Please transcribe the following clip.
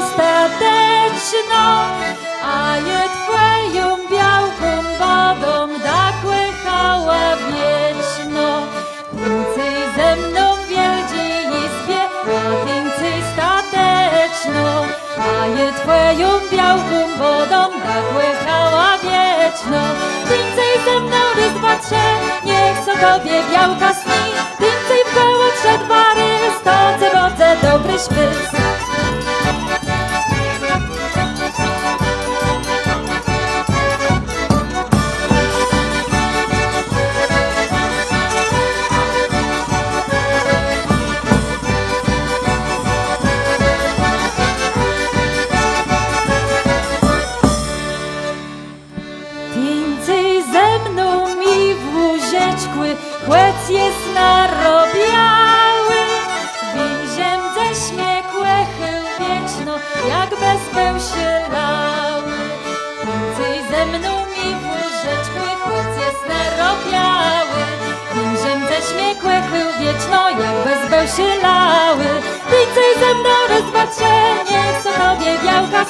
stateczno, a je twoją białką wodą da kłychała wieczno. Więcej ze mną w wielkiej izbie, a więcej stateczno, a je twoją białką wodą da kłychała wieczno. Więcej ze mną rys dwa, trzy, niech co tobie białka sni, więcej w koło trzech dwa rys, to dobry śpys. Łóżeczkły, chłec jest narobiały. Więziem ze śmiekłe chył jak bezpeł się lały. Więcej ze mną mi w chłec jest narobiały. Więziem ze śmiekłe chył jak bezpeł się lały. Więcej ze mną rozpatrzenie, co tobie białka